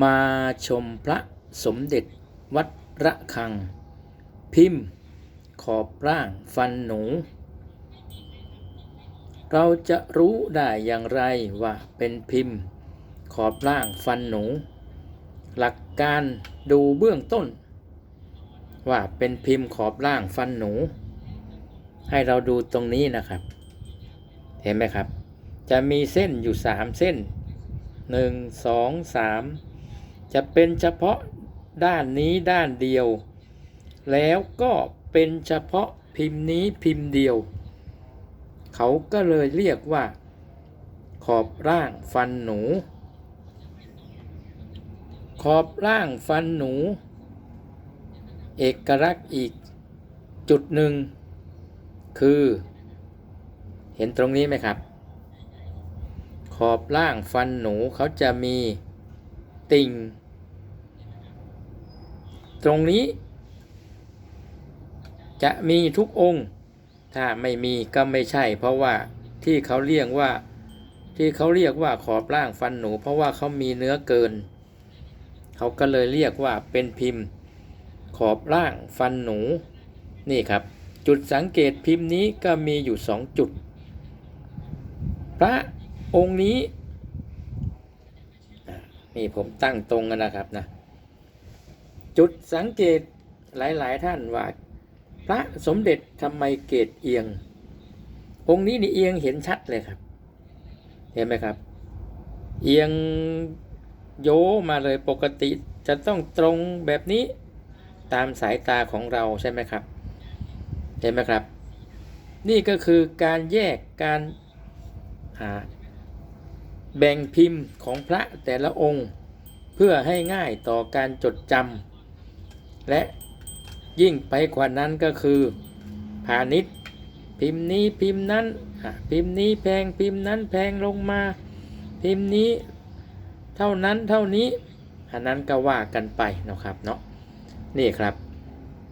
มาชมพระสมเด็จวัดระฆัง พิมพ์ ขอบร่างฟันหนู เราจะรู้ได้อย่างไรว่าเป็นพิมพ์ ขอบร่างฟันหนู หลักการดูเบื้องต้น ว่าเป็นพิมพ์ขอบร่างฟันหนู ให้เราดูตรงนี้นะครับ เห็นไหมครับ จะมีเส้นอยู่สามเส้นหนึ่งสองสาม จะเป็นเฉพาะด้านนี้ด้านเดียว แล้วก็เป็นเฉพาะพิมพ์นี้พิมพ์เดียว เขาก็เลยเรียกว่า ขอบร่างฟันหนู ขอบร่างฟันหนู เอกลักษณ์อีกจุดหนึ่ง คือ เห็นตรงนี้ไหมครับ ขอบล่างฟันหนูเขาจะมีติ่ง ตรงนี้ จะมีทุกองค์ ถ้าไม่มีก็ไม่ใช่ เพราะว่าที่เขาเรียกว่าที่เขาเรียกว่าขอบล่างฟันหนู เพราะว่าเขามีเนื้อเกิน เขาก็เลยเรียกว่าเป็นพิมพ์ ขอบล่างฟันหนูนี่ครับ จุดสังเกตพิมพ์นี้ก็มีอยู่สองจุด พระองค์นี้นี่ผมตั้งตรงกันนะครับนะ จุดสังเกตหลายๆท่านว่า พระสมเด็จทำไมเกตเอียง องค์นี้นี่เอียงเห็นชัดเลยครับ เห็นไหมครับ เอียงโยมาเลยปกติจะต้องตรงแบบนี้ตามสายตาของเราใช่ไหมครับ เห็นไหมครับ นี่ก็คือการแยกการหาแบ่งพิมพ์ของพระแต่ละองค์ เพื่อให้ง่ายต่อการจดจำ และยิ่งไปกว่านั้นก็คือพาณิชย์พิมพ์นี้พิมพ์นั้นพิมพ์นี้แพงพิมพ์นั้นแพงลงมา พิมพ์นี้เท่านั้นเท่านี้อันนั้นก็ว่ากันไปนะครับเนาะนี่ครับ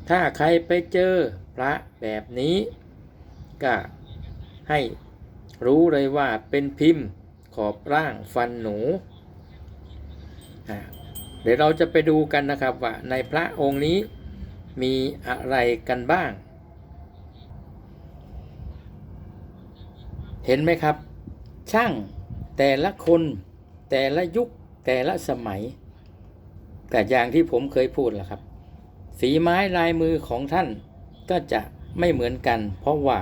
ถ้าใครไปเจอพระแบบนี้ ก็ให้รู้เลยว่าเป็นพิมพ์ขอบร่างฟันหนู เดี๋ยวเราจะไปดูกันนะครับว่าในพระองค์นี้มีอะไรกันบ้าง เห็นไหมครับ ช่างแต่ละคนแต่ละยุคแต่ละสมัยแต่อย่างที่ผมเคยพูดแหละครับ ฝีไม้ลายมือของท่านก็จะไม่เหมือนกัน เพราะว่า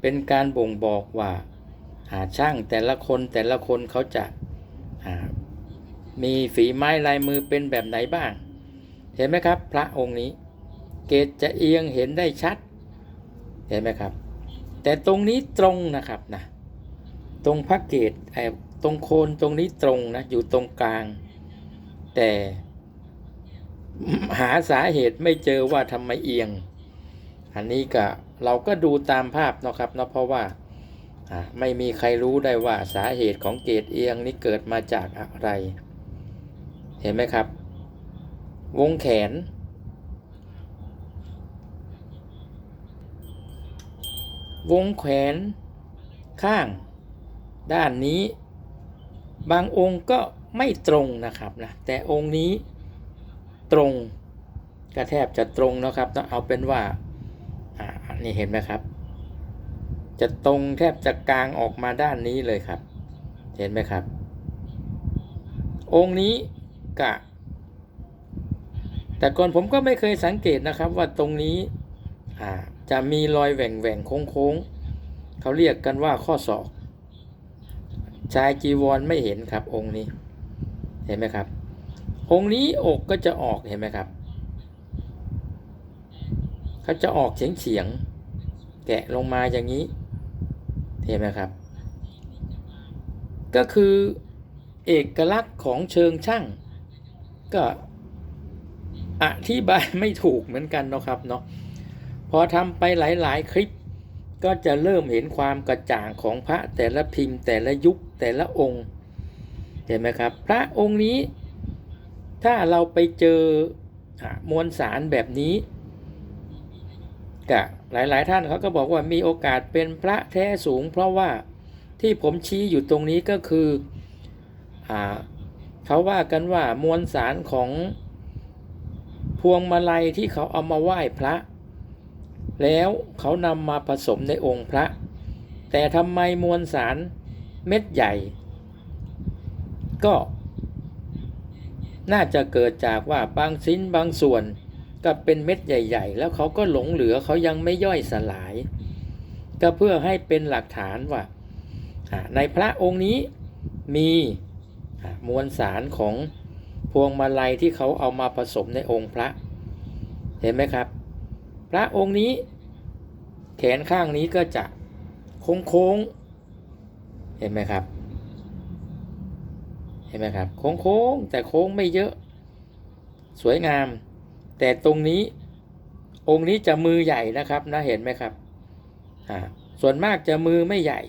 เป็นการบ่งบอกว่าหาช่างแต่ละคนแต่ละคนเขาจะ มีฝีไม้ลายมือเป็นแบบไหนบ้าง เห็นไหมครับ พระองค์นี้ เกตจะเอียงเห็นได้ชัด เห็นไหมครับ แต่ตรงนี้ตรงนะครับนะตรงพระเกตไอ้ตรงโคนตรงนี้ตรงนะอยู่ตรงกลาง แต่หาสาเหตุไม่เจอว่าทำไมเอียง อันนี้ก็เราก็ดูตามภาพนะครับเนาะเพราะว่าอ่าไม่มีใครรู้ได้ว่าสาเหตุของเกตเอียงนี้เกิดมาจากอะไร เห็นไหมครับ วงแขน วงแขน ข้าง ด้านนี้ บางองค์ก็ไม่ตรงนะครับนะแต่องค์นี้ตรงก็แทบจะตรงนะครับต้องเอาเป็นว่าอ่านี่เห็นไหมครับ จะตรงแทบจะกลางออกมาด้านนี้เลยครับ เห็นไหมครับ องค์นี้ กะ แต่ก่อนผมก็ไม่เคยสังเกตนะครับว่าตรงนี้จะมีรอยแหว่งแหว่งโค้งโค้งเขาเรียกกันว่าข้อศอก ชายจีวรไม่เห็นครับองค์นี้ เห็นไหมครับ องค์นี้อกก็จะออกเห็นไหมครับเขาจะออกเฉียงเฉียงแกะลงมาอย่างนี้ เห็นไหมครับ ก็คือเอกลักษณ์ของเชิงช่าง ก็อธิบายไม่ถูกเหมือนกันเนาะครับเนาะพอทำไปหลาย ๆ คลิป ก็จะเริ่มเห็นความกระจ่างของพระแต่ละพิมพ์ แต่ละยุคแต่ละองค์เห็นไหมครับ พระองค์นี้ ถ้าเราไปเจอมวลสารแบบนี้ก็หลายๆ ท่านเขาก็บอกว่ามีโอกาสเป็นพระแท้สูง เพราะว่าที่ผมชี้อยู่ตรงนี้ก็คืออา เขาว่ากันว่ามวลสารของพวงมาลัยที่เขาเอามาไหว้พระ แล้วเขานำมาผสมในองค์พระ แต่ทำไมมวลสารเม็ดใหญ่ ก็น่าจะเกิดจากว่าบางชิ้นบางส่วนก็เป็นเม็ดใหญ่ ๆ แล้วเขาก็หลงเหลือเขายังไม่ย่อยสลาย ก็เพื่อให้เป็นหลักฐานว่าในพระองค์นี้มี มวลสารของพวงมาลัยที่เขาเอามาผสมในองค์พระ เห็นไหมครับ พระองค์นี้ แขนข้างนี้ก็จะโค้งๆเห็นไหมครับ เห็นไหมครับโค้งๆแต่โค้งไม่เยอะ สวยงาม แต่ตรงนี้องค์นี้จะมือใหญ่นะครับนะเห็นไหมครับอ่าส่วนมากจะมือไม่ใหญ่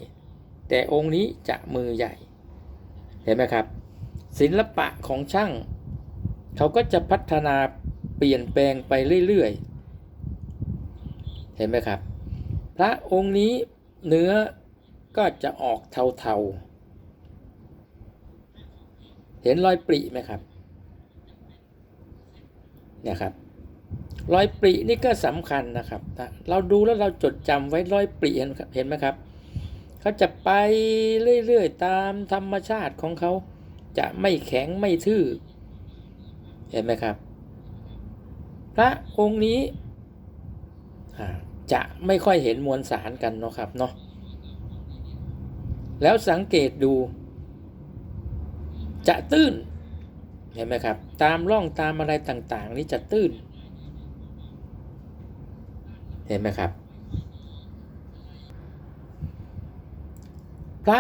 แต่องค์นี้จะมือใหญ่ เห็นไหมครับ ศิลปะของช่าง เขาก็จะพัฒนาเปลี่ยนแปลงไปเรื่อยๆ เห็นไหมครับ พระองค์นี้เนื้อก็จะออกเทาๆ เห็นรอยปริไหมครับ เนี่ยครับ รอยปรินี่ก็สำคัญนะครับ เราดูแล้วเราจดจำไว้รอยปริเห็นครับเห็นไหมครับ เขาจะไปเรื่อยๆ ตามธรรมชาติของเขา จะไม่แข็งไม่ทื่อ เห็นไหมครับ พระองค์นี้จะไม่ค่อยเห็นมวลสารกันเนาะครับเนาะแล้วสังเกตดู จะตื้น เห็นไหมครับ ตามร่องตามอะไรต่าง ๆ นี่จะตื้น เห็นไหมครับ พระ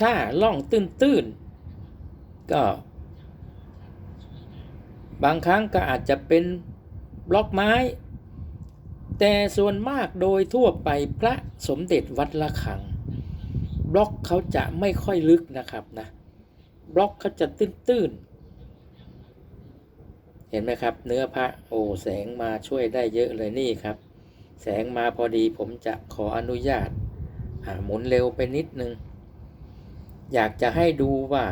ถ้าล่องตื้นๆ ก็ บางครั้งก็อาจจะเป็นบล็อกไม้ แต่ส่วนมากโดยทั่วไปพระสมเด็จวัดละคัง บล็อกเขาจะไม่ค่อยลึกนะครับนะ บล็อกเขาจะตื้นๆ เห็นไหมครับ เนื้อพระโอ้แสงมาช่วยได้เยอะเลยนี่ครับ แสงมาพอดีผมจะขออนุญาตหมุนเร็วไปนิดนึง อยากจะให้ดูว่า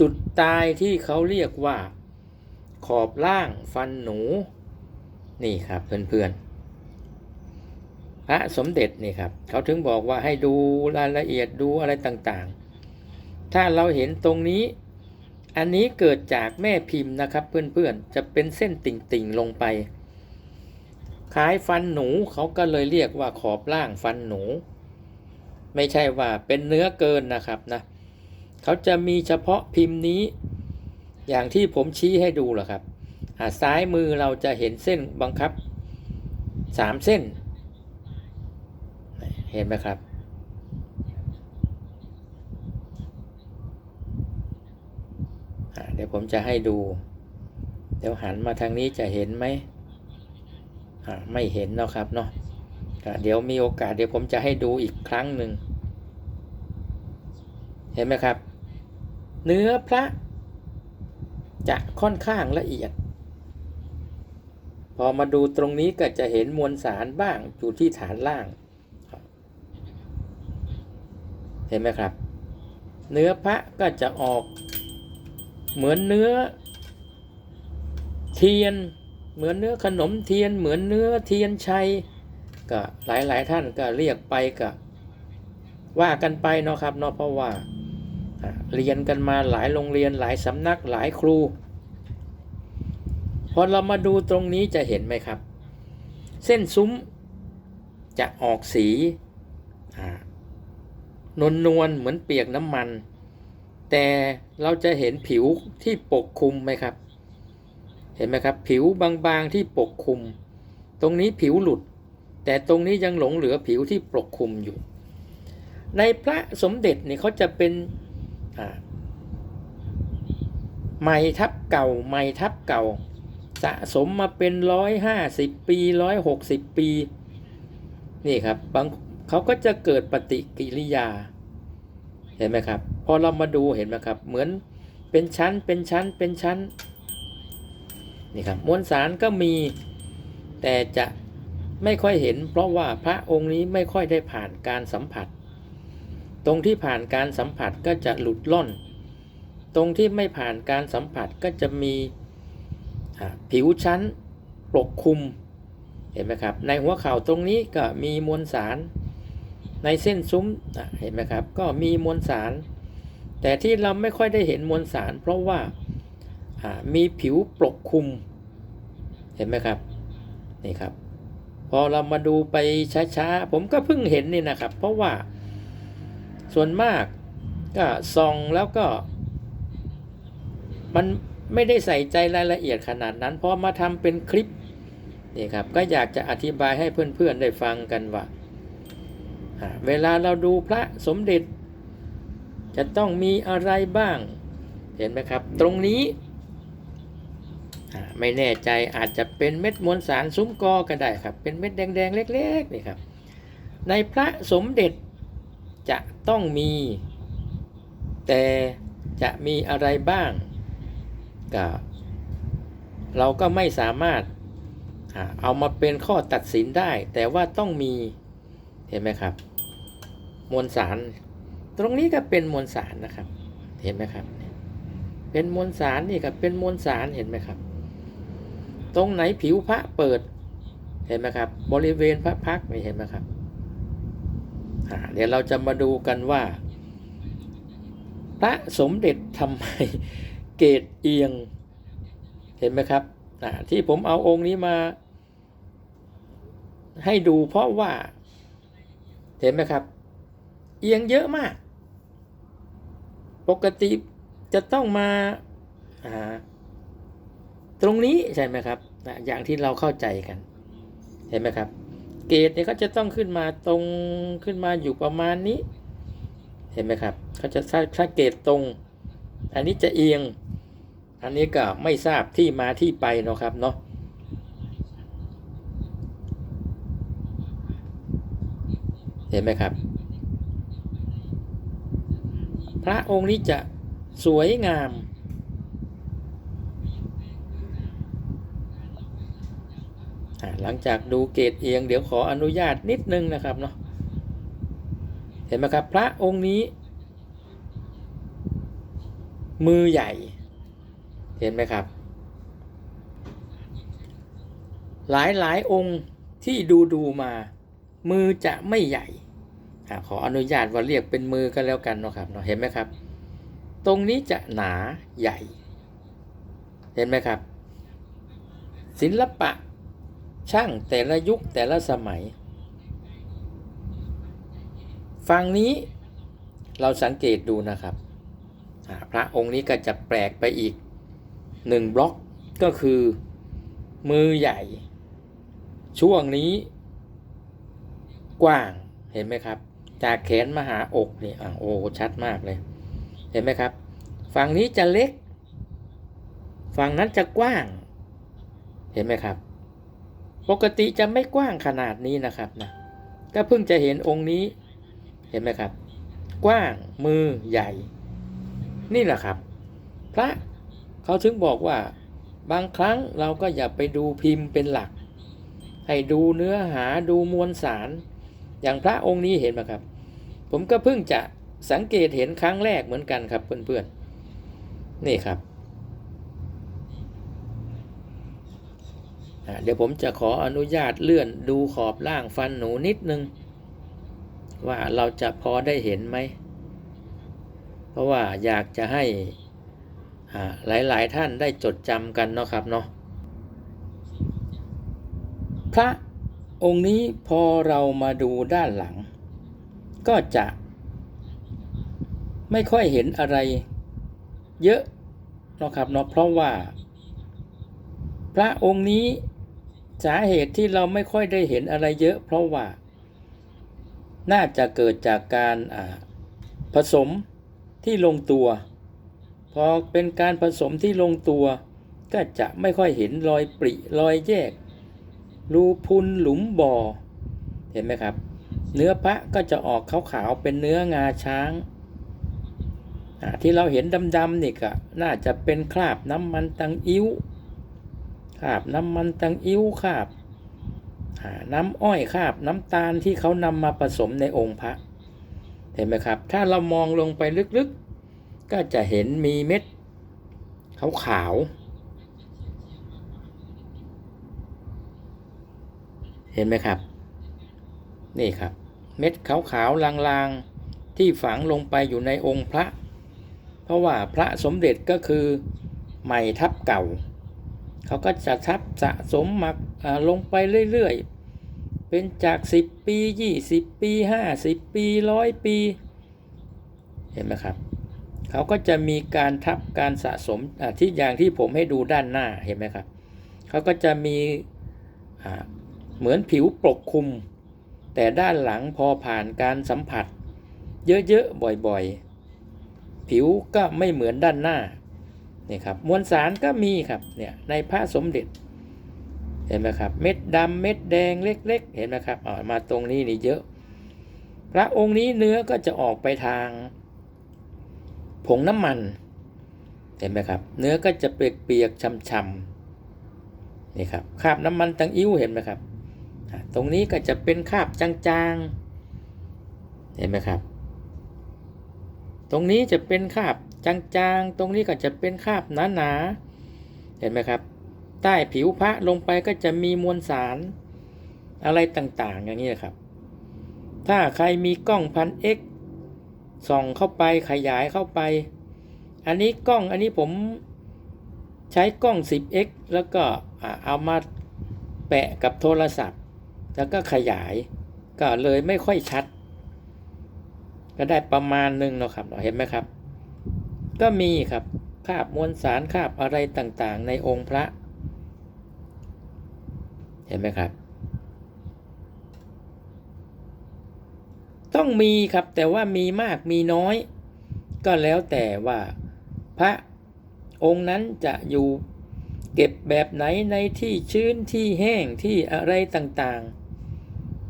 จุดตายที่เขาเรียกว่าขอบล่างฟันหนู นี่ครับเพื่อนๆพระสมเด็จนี่ครับเขาถึงบอกว่าให้ดูรายละเอียดดูอะไรต่างๆ ถ้าเราเห็นตรงนี้ อันนี้เกิดจากแม่พิมพ์นะครับ เพื่อนๆจะเป็นเส้นติ่งๆลงไปคล้ายฟันหนูเขาก็เลยเรียกว่าขอบล่างฟันหนู ไม่ใช่ว่าเป็นเนื้อเกินนะครับนะเขาจะมีเฉพาะพิมพ์นี้ อย่างที่ผมชี้ให้ดูแหละครับอ่าซ้ายมือเราจะเห็นเส้นบังคับสามเส้น เห็นไหมครับ เดี๋ยวผมจะให้ดู เดี๋ยวหันมาทางนี้จะเห็นไหมอ่าไม่เห็นเนาะครับเนาะเดี๋ยวมีโอกาสเดี๋ยวผมจะให้ดูอีกครั้งหนึ่ง เห็นไหมครับ เนื้อพระจะค่อนข้างละเอียด พอมาดูตรงนี้ก็จะเห็นมวลสารบ้างอยู่ที่ฐานล่าง เห็นไหมครับ เนื้อพระก็จะออกเหมือนเนื้อเทียน เหมือนเนื้อขนมเทียน เหมือนเนื้อเทียนชัยก็หลายๆท่านก็เรียกไปก็ว่ากันไปเนาะครับเนาะเพราะว่าอ่า เรียนกันมาหลายโรงเรียนหลายสำนักหลายครู พอเรามาดูตรงนี้จะเห็นไหมครับ เส้นซุ้มจะออกสีนวลนวลเหมือนเปียกน้ำมัน แต่เราจะเห็นผิวที่ปกคลุมไหมครับ เห็นไหมครับ ผิวบางๆที่ปกคลุม ตรงนี้ผิวหลุด แต่ตรงนี้ยังหลงเหลือผิวที่ปกคลุมอยู่ ในพระสมเด็จนี่เขาจะเป็น อ่าไม้ทับเก่าไม้ทับเก่า สะสมมาเป็นร้อยห้าสิบปีร้อยหกสิบปี นี่ครับบางเขาก็จะเกิดปฏิกิริยา เห็นไหมครับ พอเรามาดูเห็นไหมครับ เหมือนเป็นชั้นเป็นชั้นเป็นชั้นนี่ครับมวลสารก็มีแต่จะไม่ค่อยเห็น เพราะว่าพระองค์นี้ไม่ค่อยได้ผ่านการสัมผัส ตรงที่ผ่านการสัมผัสก็จะหลุดล่อน ตรงที่ไม่ผ่านการสัมผัสก็จะมีผิวชั้นปกคลุมเห็นไหมครับ ในหัวเข่าตรงนี้ก็มีมวลสาร ในเส้นซุ้มเห็นไหมครับ ก็มีมวลสาร แต่ที่เราไม่ค่อยได้เห็นมวลสาร เพราะว่ามีผิวปกคลุม เห็นไหมครับนี่ครับ พอเรามาดูไปช้าๆ ผมก็เพิ่งเห็นนี่นะครับ เพราะว่า ส่วนมากก็ส่องแล้วก็ มันไม่ได้ใส่ใจรายละเอียดขนาดนั้นพอมาทำเป็นคลิปนี่ครับก็อยากจะอธิบายให้เพื่อนๆได้ฟังกันว่าเวลาเราดูพระสมเด็จ จะต้องมีอะไรบ้าง เห็นไหมครับ ตรงนี้ ไม่แน่ใจอาจจะเป็นเม็ดมวลสารซุ้มกอก็ได้ครับ เป็นเม็ดแดงๆเล็กๆนี่ครับ ในพระสมเด็จ จะต้องมี แต่จะมีอะไรบ้างก็เราก็ไม่สามารถเอามาเป็นข้อตัดสินได้ แต่ว่าต้องมีเห็นไหมครับ มวลสาร ตรงนี้ก็เป็นมวลสารนะครับ เห็นไหมครับ เป็นมวลสารนี่ก็เป็นมวลสารเห็นไหมครับ ตรงไหนผิวพระเปิด เห็นไหมครับ บริเวณพระพักนี่เห็นไหมครับ เดี๋ยวเราจะมาดูกันว่า พระสมเด็จทำไมเกรดเอียง เห็นไหมครับที่ผมเอาองค์นี้มา ให้ดูเพราะว่า เห็นไหมครับ เอียงเยอะมาก ปกติจะต้องมาตรงนี้ใช่ไหมครับอย่างที่เราเข้าใจกัน เห็นไหมครับ เกรดเนี่ยเขาจะต้องขึ้นมาตรงขึ้นมาอยู่ประมาณนี้ เห็นไหมครับเขาจะถ้าถ้าเกรดตรง อันนี้จะเอียง อันนี้ก็ไม่ทราบที่มาที่ไปเนาะครับเนาะเห็นไหมครับ พระองค์นี้จะสวยงาม อ่า หลังจากดูเกรดเอียงเดี๋ยวขออนุญาตนิดนึงนะครับเนาะเห็นไหมครับ พระองค์นี้ มือใหญ่ เห็นไหมครับ หลายหลายองค์ที่ดูดูมา มือจะไม่ใหญ่ขออนุญาตว่าเรียกเป็นมือกันแล้วกันเนาะครับเนาะเห็นไหมครับ ตรงนี้จะหนาใหญ่ เห็นไหมครับ ศิลปะ ช่างแต่ละยุคแต่ละสมัยฝั่งนี้เราสังเกตดูนะครับ พระองค์นี้ก็จะแปลกไปอีกหนึ่งบล็อกก็คือมือใหญ่ ช่วงนี้กว้างเห็นไหมครับ จากแขนมาหาอกนี่อะโอ้ชัดมากเลย เห็นไหมครับ ฝั่งนี้จะเล็ก ฝั่งนั้นจะกว้าง เห็นไหมครับ ปกติจะไม่กว้างขนาดนี้นะครับนะก็เพิ่งจะเห็นองค์นี้เห็นไหมครับ กว้างมือใหญ่ นี่แหละครับ พระเขาถึงบอกว่า บางครั้งเราก็อย่าไปดูพิมพ์เป็นหลัก ให้ดูเนื้อหาดูมวลสาร อย่างพระองค์นี้เห็นไหมครับ ผมก็เพิ่งจะสังเกตเห็นครั้งแรกเหมือนกันครับเพื่อนๆนี่ครับ อ่า เดี๋ยวผมจะขออนุญาตเลื่อนดูขอบล่างฟันหนูนิดนึง ว่าเราจะพอได้เห็นไหม เพราะว่าอยากจะให้อ่าหลาย ๆ ท่านได้จดจำกันเนาะครับเนาะพระองค์นี้พอเรามาดูด้านหลัง ก็จะไม่ค่อยเห็นอะไรเยอะเนาะครับเนาะเพราะว่า พระองค์นี้ สาเหตุที่เราไม่ค่อยได้เห็นอะไรเยอะเพราะว่า น่าจะเกิดจากการผสมที่ลงตัว พอเป็นการผสมที่ลงตัว ก็จะไม่ค่อยเห็นรอยปริรอยแยก รูพุนหลุมบ่อ เห็นไหมครับ เนื้อพระก็จะออกขาวๆเป็นเนื้องาช้างที่เราเห็นดำๆนี่ก็น่าจะเป็นคราบน้ำมันตังอิ้ว คาบน้ำมันตังอิ้วคาบน้ำอ้อยคาบน้ำตาลที่เขานำมาผสมในองค์พระ เห็นไหมครับ ถ้าเรามองลงไปลึกๆ ก็จะเห็นมีเม็ดขาวๆเห็นไหมครับ นี่ครับ เม็ดขาวๆลางๆ ที่ฝังลงไปอยู่ในองค์พระ เพราะว่าพระสมเด็จก็คือใหม่ทับเก่า เขาก็จะทับสะสมมาอ่าลงไปเรื่อยๆ เป็นจาก 10 ปี 20 ปี 50 ปีร้อยปี เห็นไหมครับ เขาก็จะมีการทับการสะสมที่อย่างที่ผมให้ดูด้านหน้าเห็นไหมครับ เขาก็จะมีเหมือนผิวปกคลุม แต่ด้านหลังพอผ่านการสัมผัส เยอะๆบ่อยๆ ผิวก็ไม่เหมือนด้านหน้า นี่ครับมวลสารก็มีครับเนี่ยในพระสมเด็จ เห็นไหมครับ เม็ดดำเม็ดแดงเล็ก ๆ เห็นไหมครับอ่ามาตรงนี้นี่เยอะ พระองค์นี้เนื้อก็จะออกไปทาง ผงน้ำมัน เห็นไหมครับ เนื้อก็จะเปียกๆช้ำๆนี่ครับคราบน้ำมันตังอิ้วเห็นไหมครับตรงนี้ก็จะเป็นคราบจางๆ เห็นไหมครับ ตรงนี้จะเป็นคราบ จางๆ ตรงนี้ก็จะเป็นคราบหนาๆ เห็นไหมครับ ใต้ผิวพระลงไปก็จะมีมวลสารอะไรต่างๆ อย่างนี้ครับ ถ้าใครมีกล้องพันเอ็กส่องเข้าไปขยายเข้าไป อันนี้กล้องอันนี้ผมใช้กล้อง 10x แล้วก็เอามาแปะกับโทรศัพท์ แล้วก็ขยาย ก็เลยไม่ค่อยชัด ก็ได้ประมาณหนึ่งเนาะครับเห็นไหมครับ ก็มีครับคาบมวลสารคาบอะไรต่างๆ ในองค์พระ เห็นไหมครับ ต้องมีครับแต่ว่ามีมากมีน้อย ก็แล้วแต่ว่าพระองค์นั้นจะอยู่เก็บแบบไหนในที่ชื้นที่แห้งที่อะไรต่าง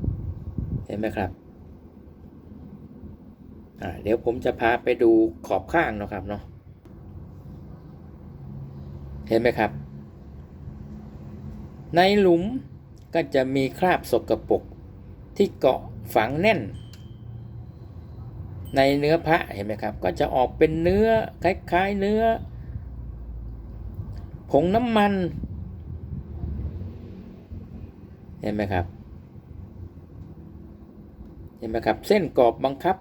ๆ เห็นไหมครับ อ่าเดี๋ยวผมจะพาไปดูขอบข้างเนาะครับเนาะเห็นไหมครับ ในหลุมก็จะมีคราบสกปรกที่เกาะฝังแน่น ในเนื้อพระเห็นไหมครับ ก็จะออกเป็นเนื้อคล้ายๆเนื้อ ผงน้ำมัน เห็นไหมครับ เห็นไหมครับ เส้นกรอบบังคับ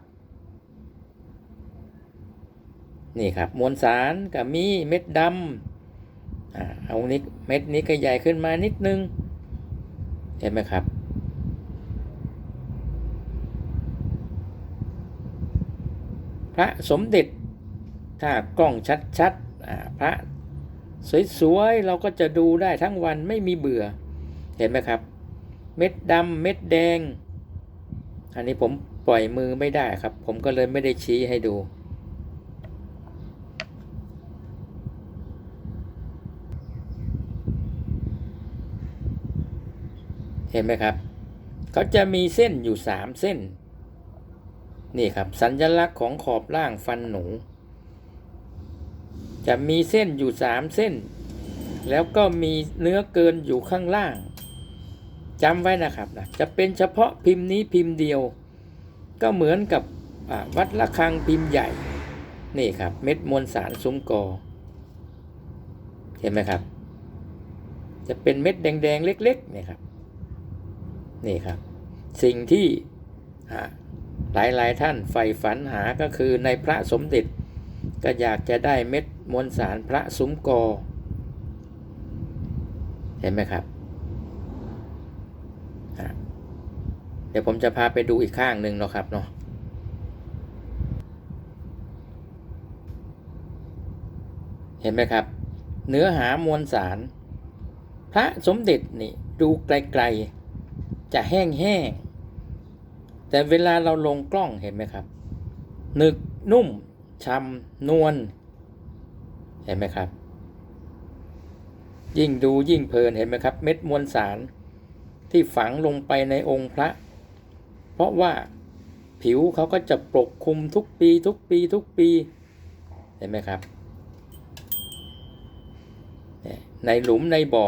นี่ครับมวลสารกับมีเม็ดดำอ่าเอานี้เม็ดนี้ก็ใหญ่ขึ้นมานิดนึง เห็นไหมครับ พระสมเด็จถ้ากล้องชัดๆพระสวยๆ เราก็จะดูได้ทั้งวันไม่มีเบื่อ เห็นไหมครับ เม็ดดำเม็ดแดง อันนี้ผมปล่อยมือไม่ได้ครับ ผมก็เลยไม่ได้ชี้ให้ดู เห็นไหมครับเขาจะมีเส้นอยู่สามเส้น นี่ครับ สัญลักษณ์ของขอบล่างฟันหนู จะมีเส้นอยู่สามเส้น แล้วก็มีเนื้อเกินอยู่ข้างล่างจำไว้นะครับนะจะเป็นเฉพาะพิมพ์นี้พิมพ์เดียว ก็เหมือนกับวัดละคังพิมพ์ใหญ่ นี่ครับ เม็ดมวลสารซุ้มกอ เห็นไหมครับ จะเป็นเม็ดแดงๆ เล็กๆเนี่ยครับ นี่ครับ สิ่งที่อ่ายหลายท่านใฝ่ฝันหาก็คือในพระสมเด็จ ก็อยากจะได้เม็ดมวลสารพระซุ้มกอ เห็นไหมครับเดี๋ยวผมจะพาไปดูอีกข้างหนึ่งเนาะครับเนาะเห็นไหมครับ เนื้อหามวลสาร พระสมเด็จนี่ดูไกลๆ จะแห้งๆแต่เวลาเราลงกล้องเห็นไหมครับหนึกนุ่มช่ำนวลเห็นไหมครับ ยิ่งดูยิ่งเพลินเห็นไหมครับ เม็ดมวลสารที่ฝังลงไปในองค์พระ เพราะว่าผิวเขาก็จะปกคลุมทุกปีทุกปีทุกปี เห็นไหมครับ ในหลุมในบ่อ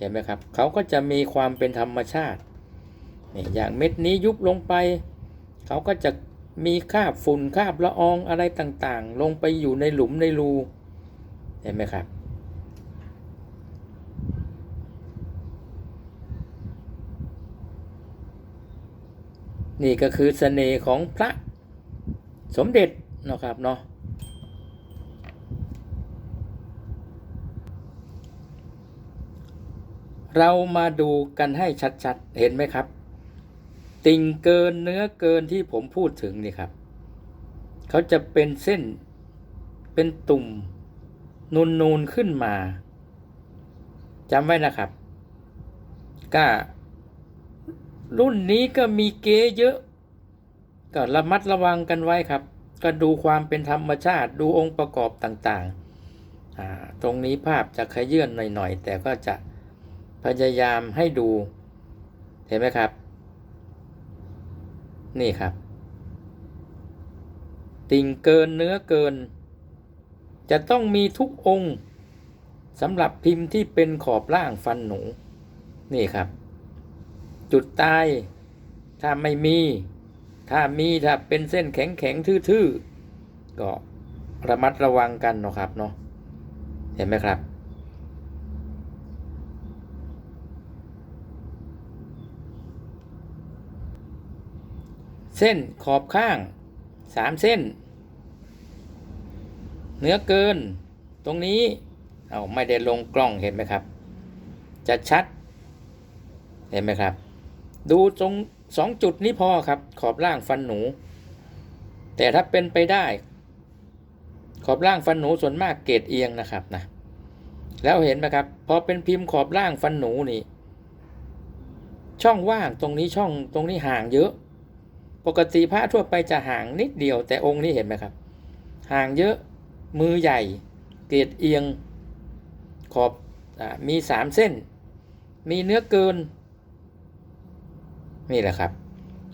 เห็นไหมครับเขาก็จะมีความเป็นธรรมชาตินี่อย่างเม็ดนี้ยุบลงไป เขาก็จะมีคาบฝุ่นคาบละอองอะไรต่างๆ ลงไปอยู่ในหลุมในรูเห็นไหมครับ นี่ก็คือเสน่ห์ของพระสมเด็จนะครับเนาะ เรามาดูกันให้ชัดๆ เห็นไหมครับ ติ่งเกินเนื้อเกินที่ผมพูดถึงนี่ครับ เขาจะเป็นเส้นเป็นตุ่มนูนๆขึ้นมาจำไว้นะครับก็รุ่นนี้ก็มีเกเยอะ ก็ระมัดระวังกันไว้ครับ ก็ดูความเป็นธรรมชาติดูองค์ประกอบต่างๆอ่าตรงนี้ภาพจะขยื่นหน่อยๆ แต่ก็จะ พยายามให้ดู เห็นไหมครับ นี่ครับ ติ่งเกินเนื้อเกิน จะต้องมีทุกองค์สำหรับพิมพ์ที่เป็นขอบล่างฟันหนู นี่ครับ จุดตายถ้าไม่มี ถ้ามีถ้าเป็นเส้นแข็งแข็งๆทื่อๆ ก็ระมัดระวังกันเนาะครับเนาะ เห็นไหมครับ เส้นขอบข้างสามเส้น เนื้อเกินตรงนี้เอาไม่ได้ลงกล้องเห็นไหมครับ จะชัด เห็นไหมครับ ดูตรงสองจุดนี้พอครับ ขอบล่างฟันหนู แต่ถ้าเป็นไปได้ ขอบล่างฟันหนูส่วนมากเกรดเอียงนะครับนะแล้วเห็นไหมครับพอเป็นพิมพ์ขอบล่างฟันหนูนี่ ช่องว่างตรงนี้ช่องตรงนี้ห่างเยอะ ปกติพระทั่วไปจะห่างนิดเดียวแต่องค์นี้เห็นไหมครับ ห่างเยอะมือใหญ่ เกรดเอียง ขอบอมีสามเส้น มีเนื้อเกิน นี่แหละครับ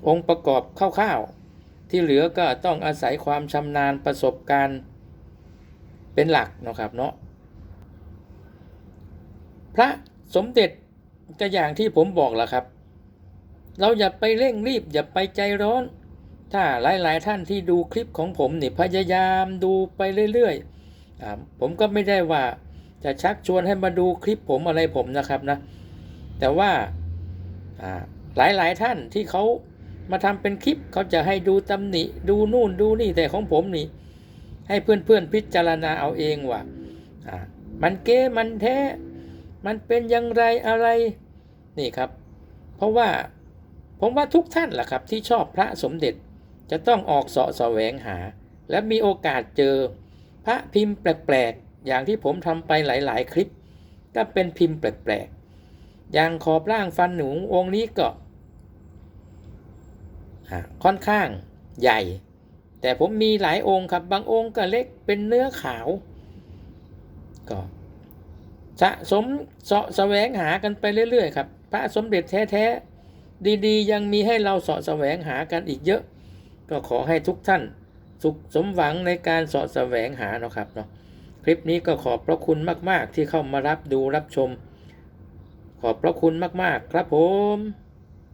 องค์ประกอบคร่าวๆที่เหลือก็ต้องอาศัยความชำนาญประสบการณ์เป็นหลักนะครับเนาะพระสมเด็จก็อย่างที่ผมบอกแหละครับ เราอย่าไปเร่งรีบ อย่าไปใจร้อน ถ้าหลายๆท่านที่ดูคลิปของผมนี่พยายามดูไปเรื่อยๆผมก็ไม่ได้ว่าจะชักชวนให้มาดูคลิปผมอะไรผมนะครับนะ แต่ว่าอ่าหลายๆท่านที่เขามาทำเป็นคลิปเขาจะให้ดูตำหนิ ดูนู่นดูนี่แต่ของผมนี่ ให้เพื่อนๆพิจารณาเอาเองว่าอ่ามันเก้มันแท้ มันเป็นอย่างไรอะไรนี่ครับ เพราะว่า ผมว่าทุกท่านแหละครับที่ชอบพระสมเด็จจะต้องออกเสาะแสวงหา และมีโอกาสเจอ พระพิมพ์แปลกๆ อย่างที่ผมทำไปหลายๆ คลิปก็เป็นพิมพ์แปลกๆ อย่างขอบล่างฟันหนูองค์นี้ก็ค่อนข้างใหญ่ แต่ผมมีหลายองค์ครับบางองค์ก็เล็กเป็นเนื้อขาวก็สะสมเสาะแสวงหากันไปเรื่อยๆ ครับ พระสมเด็จแท้ๆ ดีๆ ยังมีให้เราเสาะแสวงหากันอีกเยอะ ก็ขอให้ทุกท่านสุขสมหวังในการเสาะแสวงหาเนาะครับเนาะคลิปนี้ก็ขอบพระคุณมาก ๆ ที่เข้ามารับดูรับชม ขอบพระคุณมาก ๆ ครับผม